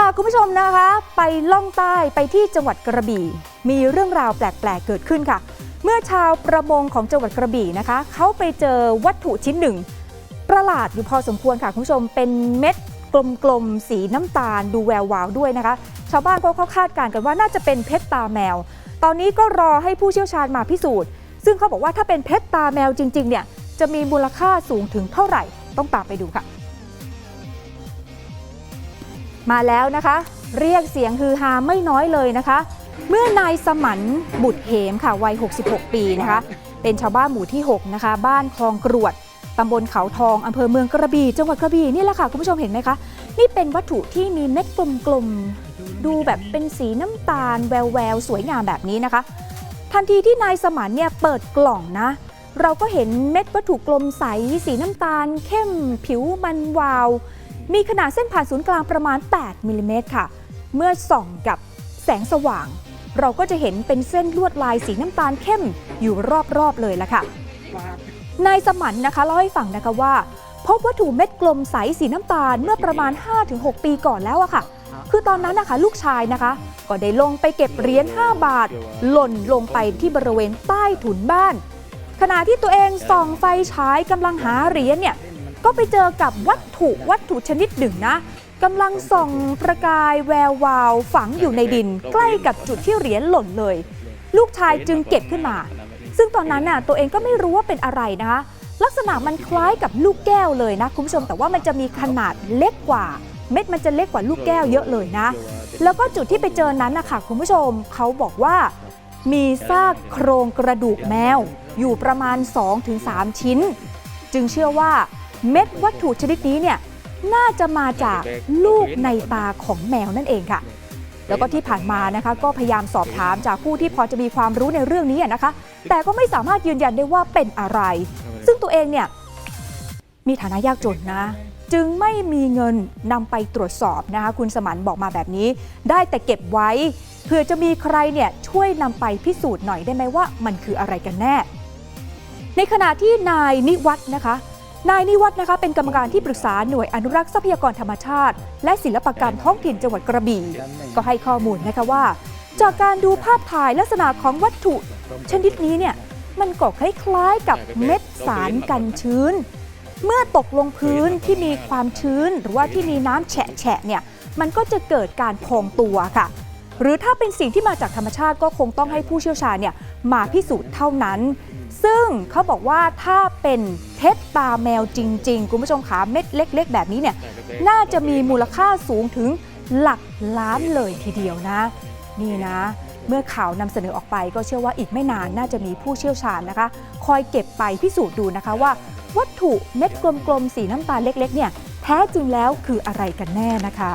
พาคุณผู้ชมนะคะ ไปล่องใต้ไปที่จังหวัดกระบี่ มีเรื่องราวแปลกๆเกิดขึ้นค่ะ เมื่อชาวประมงของจังหวัดกระบี่นะคะ เขาไปเจอวัตถุชิ้นหนึ่ง ประหลาดอยู่พอสมควรค่ะคุณผู้ชมเป็นเม็ดกลมๆสีน้ำตาลดูแวววาวด้วยนะคะ ชาวบ้านเขาเขาคาดการณ์กันว่าน่าจะเป็นเพชรตาแมว ตอนนี้ก็รอให้ผู้เชี่ยวชาญมาพิสูจน์ ซึ่งเขาบอกว่าถ้าเป็นเพชรตาแมวจริงๆเนี่ยจะมีมูลค่าสูงถึงเท่าไหร่ต้องตามไปดูค่ะ มาแล้วนะคะ เรียกเสียงฮือฮาไม่น้อยเลยนะคะ เมื่อนายสมันบุตรเหมค่ะวัย 66 ปีนะคะ เป็นชาวบ้านหมู่ที่ 6 นะคะ บ้านคลองกรวดตำบลเขาทองอำเภอเมืองกระบี่จังหวัดกระบี่นี่แหละค่ะ คุณผู้ชมเห็นไหมคะ นี่เป็นวัตถุที่มีเม็ดกลมๆ ดูแบบเป็นสีน้ำตาลแววๆ สวยงามแบบนี้นะคะ ทันทีที่นายสมันเนี่ยเปิดกล่องนะ เราก็เห็นเม็ดวัตถุกลมใส สีน้ำตาล เข้มผิวมันวาว มีขนาดเส้นผ่านศูนย์กลางประมาณ 8มิลลิเมตรค่ะ เมื่อส่องกับแสงสว่าง เราก็จะเห็นเป็นเส้นลวดลายสีน้ำตาลเข้มอยู่รอบๆเลยละค่ะ นายสมันนะคะเล่าให้ฟังนะคะว่า พบวัตถุเม็ดกลมใสสีน้ำตาลเมื่อประมาณ 5-6 ปีก่อนแล้วอะค่ะ คือตอนนั้นนะคะลูกชายนะคะ ก็ได้ลงไปเก็บเหรียญ5บาท หล่นลงไปที่บริเวณใต้ถุนบ้าน ขณะที่ตัวเองส่องไฟฉายกำลังหาเหรียญเนี่ย ก็ไปเจอกับวัตถุวัตถุชนิดหนึ่งนะกำลังส่องประกายแวววาวฝังอยู่ในดิน ใกล้กับจุดที่เหรียญหล่นเลย ลูกชายจึงเก็บขึ้นมา ซึ่งตอนนั้นน่ะตัวเองก็ไม่รู้ว่าเป็นอะไรนะคะลักษณะมันคล้ายกับลูกแก้วเลยนะคุณผู้ชมแต่ว่ามันจะมีขนาดเล็กกว่า เม็ดมันจะเล็กกว่าลูกแก้วเยอะเลยนะ แล้วก็จุดที่ไปเจอนั้นนะคะคุณผู้ชมเขาบอกว่า มีซากโครงกระดูกแมว อยู่ประมาณ 2-3 ชิ้น จึงเชื่อว่า เม็ดวัตถุชนิดนี้เนี่ยน่าจะมาจากลูกในตาของแมวนั่นเองค่ะ แล้วก็ที่ผ่านมานะคะก็พยายามสอบถามจากผู้ที่พอจะมีความรู้ในเรื่องนี้นะคะ แต่ก็ไม่สามารถยืนยันได้ว่าเป็นอะไร ซึ่งตัวเองเนี่ยมีฐานะยากจนนะ จึงไม่มีเงินนำไปตรวจสอบนะคะคุณสมันบอกมาแบบนี้ ได้แต่เก็บไว้เผื่อจะมีใครเนี่ยช่วยนำไปพิสูจน์หน่อยได้ไหมว่ามันคืออะไรกันแน่ ในขณะที่นายนิวัฒนะคะ นายนิวัฒน์นะคะเป็นกรรมการที่ปรึกษาหน่วยอนุรักษ์ทรัพยากรธรรมชาติ และศิลปกรรมท้องถิ่นจังหวัดกระบี่ก็ให้ข้อมูลนะคะว่า จากการดูภาพถ่ายลักษณะของวัตถุ ชนิดนี้เนี่ยมันก็คล้ายๆกับเม็ดสารกันชื้น เมื่อตกลงพื้นที่มีความชื้น หรือว่าที่มีน้ำแฉะๆเนี่ยมันก็จะเกิดการพองตัวค่ะ หรือถ้าเป็นสิ่งที่มาจากธรรมชาติก็คงต้องให้ผู้เชี่ยวชาญเนี่ยมาพิสูจน์เท่านั้น ซึ่งเขาบอกว่าถ้าเป็น เพชรตาแมวจริง ๆ คุณผู้ชมขาเม็ดเล็ก ๆ แบบนี้เนี่ยน่าจะมีมูลค่าสูงถึงหลักล้านเลยทีเดียวนะ นี่นะ เมื่อข่าวนำเสนอออกไปก็เชื่อว่าอีกไม่นานน่าจะมีผู้เชี่ยวชาญนะคะ คอยเก็บไปพิสูจน์ดูนะคะว่า วัตถุเม็ดกลมๆ สีน้ำตาลเล็ก ๆ เนี่ยแท้จริงแล้วคืออะไรกันแน่นะคะ